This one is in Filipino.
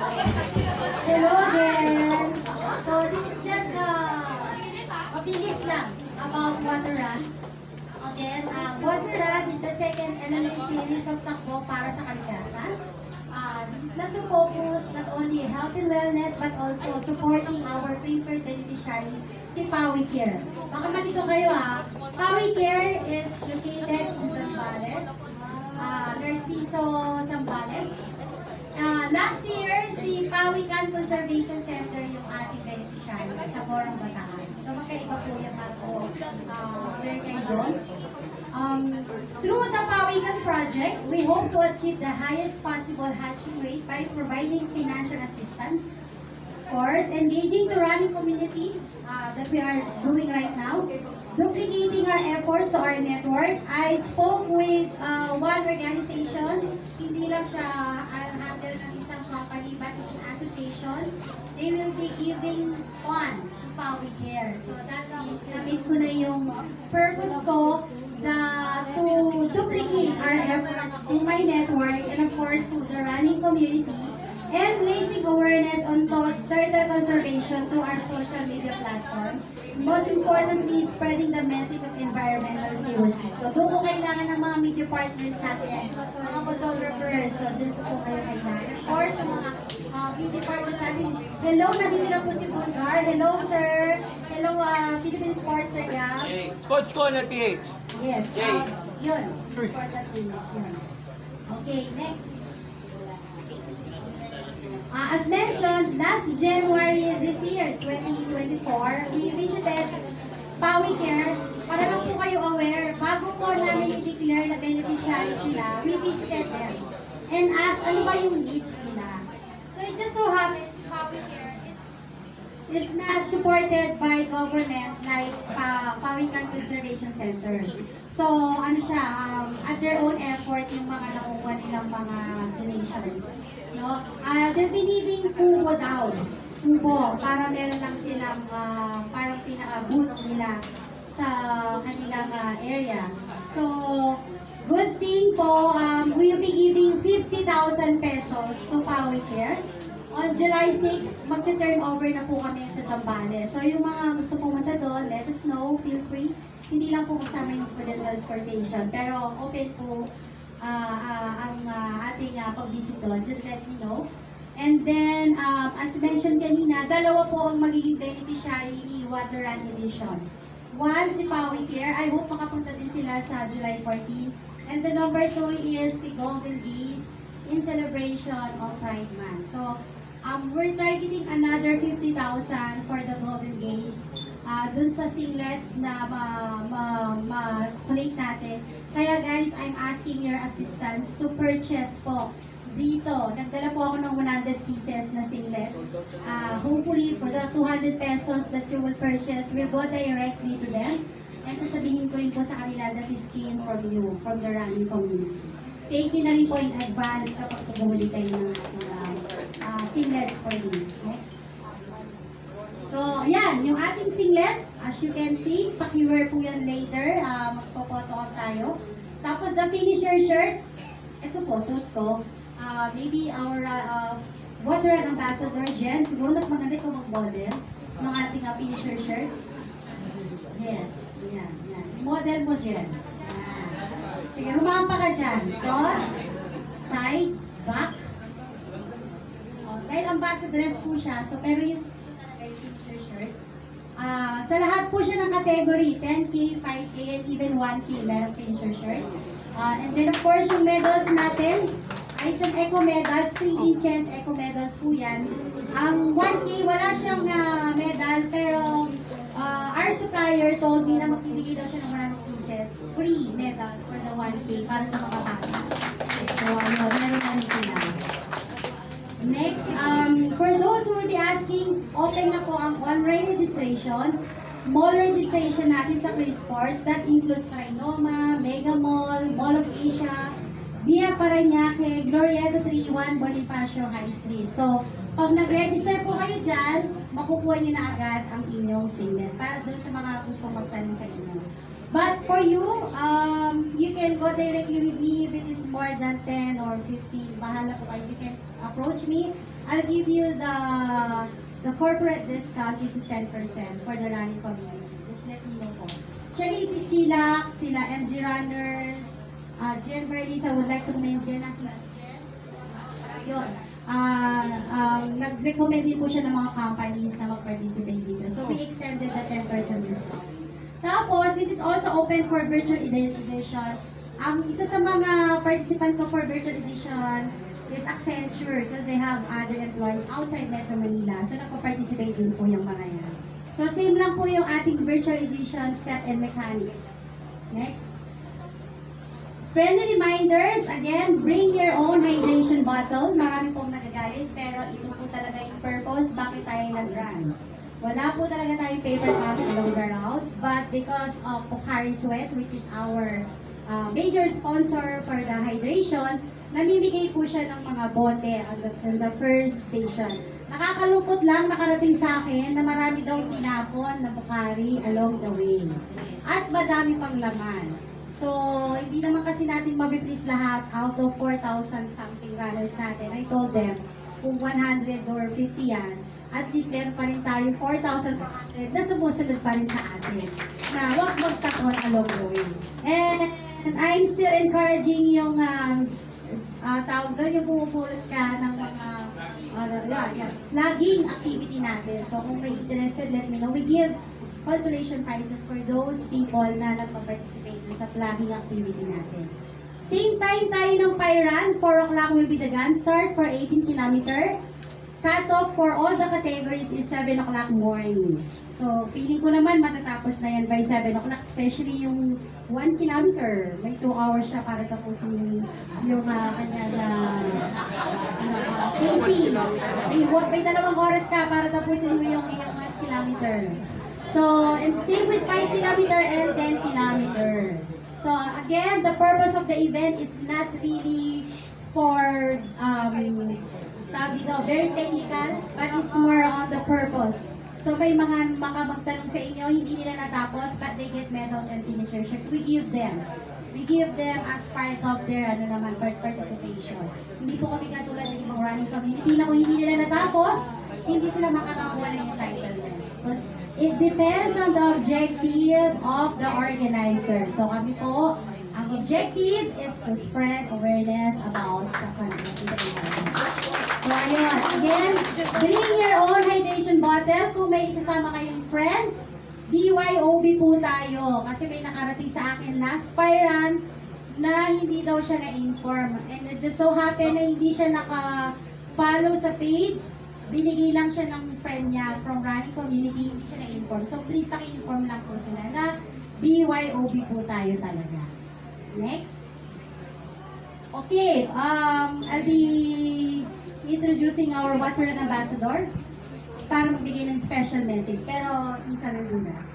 Hello again. So this is just uh, mabilis lang about water run. Again, uh, water run is the second element series of takbo para sa kalikasan. Uh, this is not to focus not only health and wellness but also supporting our preferred beneficiary, si Pawi Care. Baka malito kayo ha. Pawi Care is located in Zambales. Uh, Narciso Zambales. Ah, last year, si Pawikan Conservation Center yung ating beneficiary sa Morong Bataan. So magkaiba po yung ako uh, where kayo. Um, through the Pawikan project, we hope to achieve the highest possible hatching rate by providing financial assistance. Of course, engaging the running community uh, that we are doing right now, duplicating our efforts to our network. I spoke with uh, one organization, hindi lang siya an association. They will be giving fund Pawi Care. So that means na-meet ko na yung purpose ko na to duplicate our efforts to my network and of course to the running community and raising awareness on turtle conservation through our social media platform. Most importantly, spreading the message of environmental stewardship. So doon po kailangan ng mga media partners natin, mga photographers, so dyan po kayo kailangan. Of course, yung mga uh, media partners natin, hello, nandito na po si Bulgar. Hello, sir. Hello, uh, Philippine Sports, Sir Gab. Sports Corner PH. Yes. Um, yun. For that page. Yun. Okay, next. Uh, as mentioned, last January this year, 2024, we visited Pawi Care. Para lang po kayo aware, bago po namin i-declare na beneficiary sila, we visited them and asked ano ba yung needs nila. Just so happens, Pawi Care, it's is not supported by government like uh, Pawikan Conservation Center. So, ano siya, um, at their own effort yung mga nakukuha nilang mga donations. No? Uh, they'll be needing kubo daw. Kubo, para meron lang silang uh, parang pinaka-booth nila sa kanilang uh, area. So, good thing po, um, we'll be giving 50,000 pesos to Pawi Care. On July 6, magte-turn over na po kami sa Zambales. So yung mga gusto pumunta doon, let us know, feel free. Hindi lang po kasama yung food and transportation, pero open po ah, ah, ang ah, ating uh, pag-visit doon. Just let me know. And then, um, as mentioned kanina, dalawa po ang magiging beneficiary ni Water Run Edition. One, si Pawi Care. I hope makapunta din sila sa July 14. And the number two is si Golden Geese in celebration of Pride Month. So, um, we're targeting another 50,000 for the Golden Gaze uh, dun sa singlets na ma-collect ma, ma-collect natin. Kaya guys, I'm asking your assistance to purchase po dito. Nagdala po ako ng 100 pieces na singlets. Uh, hopefully, for the 200 pesos that you will purchase will go directly to them. And sasabihin ko rin po sa kanila that is came from you, from the running community. Thank you na rin po in advance kapag po bumuli kayo ng ating uh, uh, singlets for this. Next. So, yan, yung ating singlet, as you can see, paki-wear po yan later, uh, magpo-photo up tayo. Tapos the finisher shirt, ito po, suit ko. Uh, maybe our uh, water and ambassador, Jen, siguro mas maganda kung mag-model ng ating uh, finisher shirt. Yes, yan, yan. Model mo, Jen. Yan. Sige, rumampa ka dyan. Front, side, back. Dahil ambassadress po siya, so, pero yung talaga yung finisher shirt. Ah, sa lahat po siya ng category, 10K, 5K, and even 1K, meron finisher shirt. Ah, and then of course, yung medals natin, ay isang eco medals, 3 inches eco medals po yan. Ang 1K, wala siyang ah, medal, pero ah, our supplier told me na magbibigay daw siya ng 100 pieces, free medals for the 1K para sa mga bata. Open na po ang online registration. Mall registration natin sa Chris Sports. That includes Trinoma, Mega Mall, Mall of Asia, Via Parañaque, Glorieta 31, Bonifacio High Street. So, pag nag-register po kayo dyan, makukuha nyo na agad ang inyong singlet para doon sa mga gustong magtanong sa inyo. But for you, um, you can go directly with me if it is more than 10 or 15. Bahala po kayo. You can approach me. I'll give you the the corporate discount which is 10% for the running community. Just let me know po. Actually, si Chilak, sila MZ Runners, uh, Jen Berlisa would like to mention na sila si Jen. Yun. Ah, um, nag-recommend din po siya ng mga companies na mag-participate dito. So, we extended the 10% discount. Tapos, this is also open for virtual edi- edition. Ang isa sa mga participant ko for virtual edition is Accenture because they have other employees outside Metro Manila. So, nagpa-participate din po yung mga yan. So, same lang po yung ating virtual edition step and mechanics. Next. Friendly reminders, again, bring your own hydration bottle. Marami pong nagagalit, pero ito po talaga yung purpose, bakit tayo nag-run. Wala po talaga tayong paper cups along the route, but because of Pocari Sweat, which is our uh, major sponsor for the hydration, namimigay po siya ng mga bote on the, first station. Nakakalungkot lang nakarating sa akin na marami daw tinapon na Pocari along the way. At madami pang laman. So, hindi naman kasi natin mabiblis lahat out of 4,000 something runners natin. I told them, kung 100 or 50 yan, at least meron pa rin tayo 4,400 na sumusunod pa rin sa atin. Na huwag magtakot along the way. And, and I'm still encouraging yung um, ah, tawag doon, yung pumupulot ka ng mga ano, yeah, yeah, laging activity natin. So, kung may interested, let me know. We give consolation prizes for those people na nagpa-participate sa flagging activity natin. Same time tayo ng Pyran, 4 o'clock will be the gun start for 18 kilometer. Cut-off for all the categories is 7 o'clock morning. So, feeling ko naman matatapos na yan by 7 o'clock, especially yung 1 kilometer. May 2 hours siya para tapusin yung, yung uh, kanya na ano, uh, Casey. May, may dalawang oras ka para tapusin mo yung iyong 1 kilometer. So, and same with 5 kilometer and 10 kilometer. So, again, the purpose of the event is not really for, um, tawag dito, very technical, but it's more on the purpose. So, may mga mga magtanong sa inyo, hindi nila natapos, but they get medals and finishership. We give them. We give them as part of their ano naman, part- participation. Hindi po kami katulad ng ibang running community na kung hindi nila natapos, hindi sila makakakuha ng entitlements. Because it depends on the objective of the organizer. So kami po, ang objective is to spread awareness about the country. So ayun, again, bring your own hydration bottle. Kung may isasama kayong friends, BYOB po tayo. Kasi may nakarating sa akin last Pyran na hindi daw siya na-inform. And it just so happen na hindi siya naka-follow sa page. Binigay lang siya ng friend niya from running community, hindi siya na-inform. So please paki-inform lang po sila na BYOB po tayo talaga. Next. Okay, um, I'll be introducing our Water Ambassador para magbigay ng special message. Pero isa lang muna.